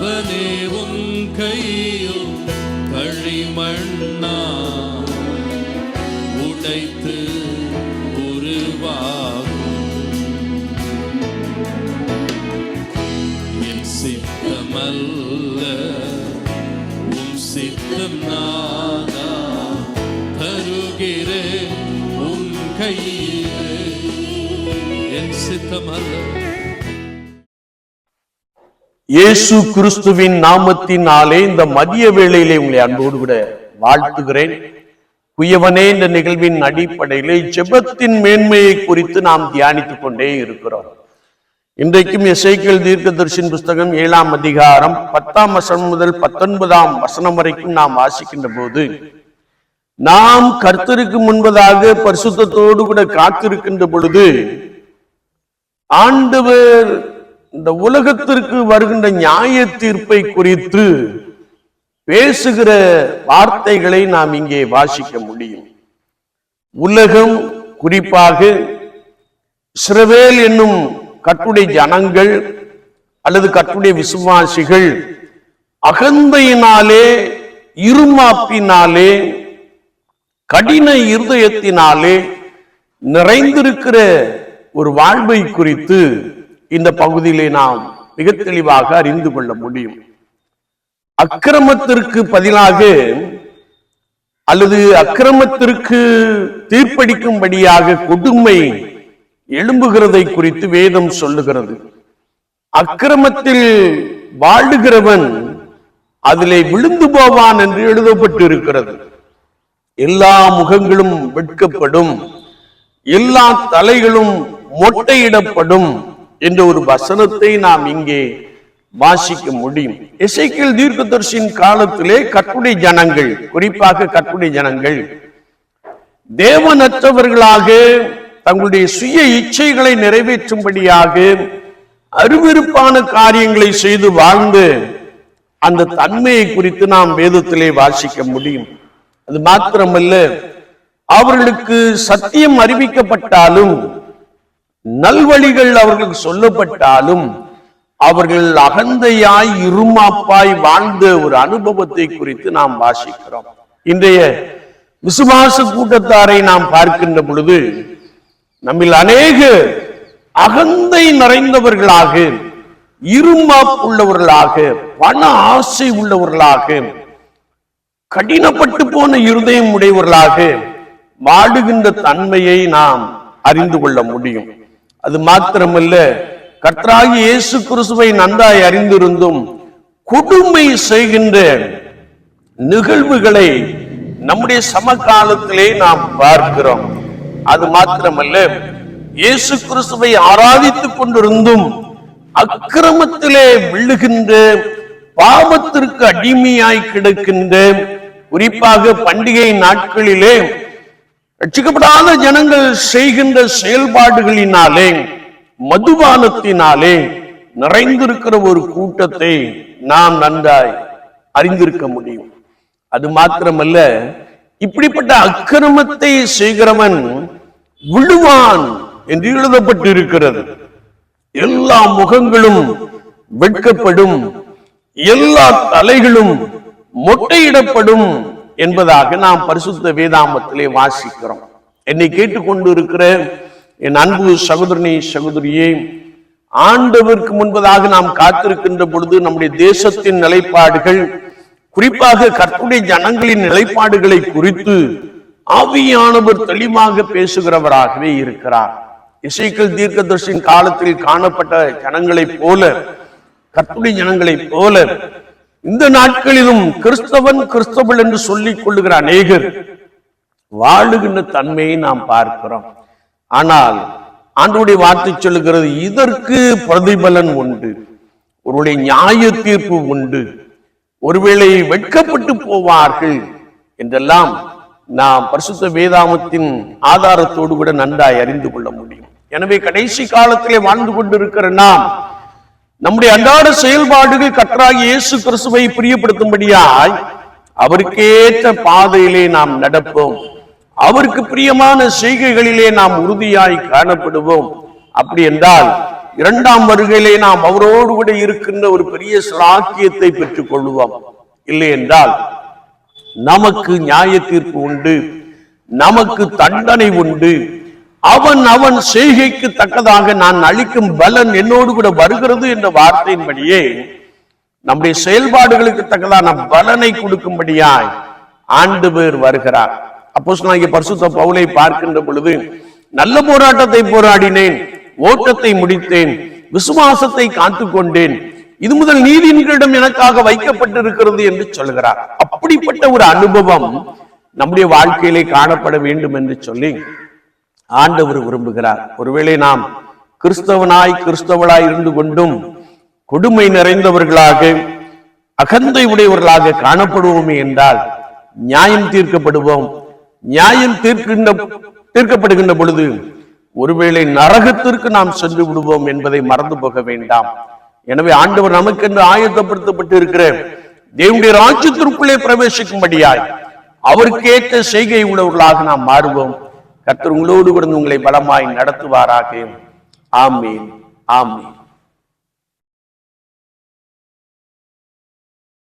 அவனே உன் கையில் களிமண்ணா. உடைத்து உருவாகும். என் சித்தமல்ல உன் சித்தம் நானா தருகிறேன் உன் கையில். என் சித்தமல்ல. இயேசு கிறிஸ்துவின் நாமத்தினாலே இந்த மதிய வேளையிலே உங்களை அன்போடு கூட வாழ்த்துகிறேன். குயவனே இந்த நிகழ்வின் அடிப்படையிலே ஜெபத்தின் மேன்மையை குறித்து நாம் தியானித்துக் கொண்டே இருக்கிறோம். இன்றைக்கும் இசைக்கல் தீர்க்க தரிசின் புஸ்தகம் ஏழாம் அதிகாரம் பத்தாம் வசனம் முதல் பத்தொன்பதாம் வசனம் வரைக்கும் நாம் வாசிக்கின்ற போது நாம் கர்த்தருக்கு முன்பதாக பரிசுத்தத்தோடு கூட காத்திருக்கின்ற பொழுது ஆண்டவர் இந்த உலகத்திற்கு வருகின்ற நியாய தீர்ப்பை குறித்து பேசுகிற வார்த்தைகளை நாம் இங்கே வாசிக்க முடியும். உலகம் குறிப்பாக சிறவேல் என்னும் கட்டுடை ஜனங்கள் அல்லது கட்டுடை விசுவாசிகள் அகந்தையினாலே இருமாப்பினாலே கடின இருதயத்தினாலே நிறைந்திருக்கிற ஒரு வாழ்வை குறித்து இந்த பகுதியிலே நாம் மிக தெளிவாக அறிந்து கொள்ள முடியும். அக்கிரமத்திற்கு பதிலாக அல்லது அக்கிரமத்திற்கு தீர்ப்பளிக்கும்படியாக கொடுமை எழும்புகிறதை குறித்து வேதம் சொல்லுகிறது. அக்கிரமத்தில் வாழுகிறவன் அதிலே விழுந்து போவான் என்று எழுதப்பட்டு இருக்கிறது எல்லா முகங்களும் வெட்கப்படும். எல்லா தலைகளும் மொட்டையிடப்படும். என்ற ஒரு வசனத்தை நாம் இங்கே வாசிக்க முடியும். இசைக்கில் தீர்க்கதர்சியின் காலத்திலே கட்டுடை ஜனங்கள் குறிப்பாக கட்டுடை ஜனங்கள் தேவனற்றவர்களாக தங்களுடைய சுய இச்சைகளை நிறைவேற்றும்படியாக அருவிருப்பான காரியங்களை செய்து வாழ்ந்து அந்த தன்மையை குறித்து நாம் வேதத்திலே வாசிக்க முடியும். அது மாத்திரமல்ல அவர்களுக்கு சத்தியம் அறிவிக்கப்பட்டாலும் நல்வழிகள் அவர்களுக்கு சொல்லப்பட்டாலும் அவர்கள் அகந்தையாய் இருமாப்பாய் வாழ்ந்த ஒரு அனுபவத்தை குறித்து நாம் வாசிக்கிறோம். இன்றைய விசுவாச கூட்டத்தாரை நாம் பார்க்கின்ற பொழுது நம்மில் அநேக அகந்தை நிறைந்தவர்களாக இருமாப்புள்ளவர்களாக பண ஆசை உள்ளவர்களாக கடினப்பட்டு போன இருதயம் உடையவர்களாக வாடுகின்ற தன்மையை நாம் அறிந்து கொள்ள முடியும். அது மாத்திரமல்ல கர்த்தராகி இயேசு கிறிஸ்துவை நன்றாய் அறிந்திருந்தும் கொடுமை செய்கின்ற நிகழ்வுகளை நம்முடைய சமகாலத்திலே நாம் பார்க்கிறோம். அது மாத்திரமல்ல இயேசு கிறிஸ்துவை ஆராதித்துக் கொண்டிருந்தும் அக்கிரமத்திலே விழுகின்ற பாவத்திற்கு அடிமையாய் கிடக்கின்ற குறிப்பாக பண்டிகை நாட்களிலே ரட்சிக்கப்படாத ஜனங்கள் செய்கின்ற செயல்பாடுகளினாலே மதுபானத்தினாலே நிறைந்திருக்கிற ஒரு கூட்டத்தை நாம் நன்றாய் அறிந்திருக்க முடியும். அது மாத்திரமல்ல இப்படிப்பட்ட அக்கிரமத்தை செய்கிறவன் விழுவான் என்று எழுதப்பட்டிருக்கிறது. எல்லா முகங்களும் வெட்கப்படும் எல்லா தலைகளும் மொட்டையிடப்படும் என்பதாக நாம் பரிசுத்த வேதாமத்திலே வாசிக்கிறோம். என்னை கேட்டுக்கொண்டு இருக்கிற என் அன்பு சகோதரனே சகோதரியே ஆண்டவருக்கு முன்பதாக நாம் காத்திருக்கின்ற பொழுது நம்முடைய தேசத்தின் நிலைப்பாடுகள் குறிப்பாக கற்புடைய ஜனங்களின் நிலைப்பாடுகளை குறித்து ஆவியானவர் தெளிவாக பேசுகிறவராகவே இருக்கிறார். இசைக்கல் தீர்க்கதர்ஷின் காலத்தில் காணப்பட்ட ஜனங்களைப் போல கற்புடைய ஜனங்களைப் போல இந்த நாட்களிலும் கிறிஸ்தவன் கிறிஸ்தவள் என்று சொல்லிக் கொள்ளுகிற அநேகர் வாழுகின்ற தன்மையை நாம் பார்க்கிறோம். ஆனால் ஆண்டுடைய வார்த்தை சொல்லுகிறது இதற்கு பிரதிபலன் உண்டு ஒருவருடைய நியாய தீர்ப்பு உண்டு ஒருவேளை வெட்கப்பட்டு போவார்கள் என்றெல்லாம் நாம் பரிசுத்த வேதாமத்தின் ஆதாரத்தோடு கூட நன்றாய் அறிந்து கொள்ள முடியும். எனவே கடைசி காலத்திலே வாழ்ந்து கொண்டிருக்கிற நாம் நம்முடைய அன்றாட செயல்பாடுகள் கற்றாகி இயேசு கிறிஸ்துவை பிரியப்படுத்தும்படியாய் அவருக்கேற்ற பாதையிலே நாம் நடப்போம். அவருக்கு பிரியமான செய்கைகளிலே நாம் உறுதியாய் காணப்படுவோம். அப்படி என்றால் இரண்டாம் வருகையிலே நாம் அவரோடு கூட இருக்கின்ற ஒரு பெரிய சாக்கியத்தை பெற்றுக் கொள்வோம் இல்லை என்றால் நமக்கு நியாய தீர்ப்பு உண்டு நமக்கு தண்டனை உண்டு அவன் அவன் செய்கைக்கு தக்கதாக நான் அளிக்கும் பலன் என்னோடு கூட வருகிறது என்ற வார்த்தையின்படியே நம்முடைய செயல்பாடுகளுக்கு தக்கதான பலனை கொடுக்கும்படியாய் ஆண்டவர் வருகிறார். அப்போ பரிசுத்த பவுலை பார்க்கின்ற பொழுது நல்ல போராட்டத்தை போராடினேன் ஓட்டத்தை முடித்தேன் விசுவாசத்தை காத்து கொண்டேன் இது முதல் நீதியின்களிடம் எனக்காக வைக்கப்பட்டிருக்கிறது என்று சொல்கிறார். அப்படிப்பட்ட ஒரு அனுபவம் நம்முடைய வாழ்க்கையிலே காணப்பட வேண்டும் என்று சொல்லி ஆண்டவர் விரும்புகிறார். ஒருவேளை நாம் கிறிஸ்தவனாய் கிறிஸ்தவளாய் இருந்து கொண்டும் கொடுமை நிறைந்தவர்களாக அகந்தை உடையவர்களாக காணப்படுவோமே என்றால் நியாயம் தீர்க்கப்படுவோம். நியாயம் தீர்க்கின்ற தீர்க்கப்படுகின்ற பொழுது ஒருவேளை நரகத்திற்கு நாம் சென்று விடுவோம் என்பதை மறந்து போக வேண்டாம். எனவே ஆண்டவர் நமக்கென்று ஆயத்தப்படுத்தப்பட்டு இருக்கிற தேவனுடைய ராஜ்யத்திற்குள்ளே பிரவேசிக்கும்படியாய் அவருக்கேற்ற செய்கை உள்ளவர்களாக நாம் மாறுவோம். கர்த்தர் உங்களோடு கூட உங்களை பலமாய் நடத்துவாராக. ஆமீன். ஆமீன்.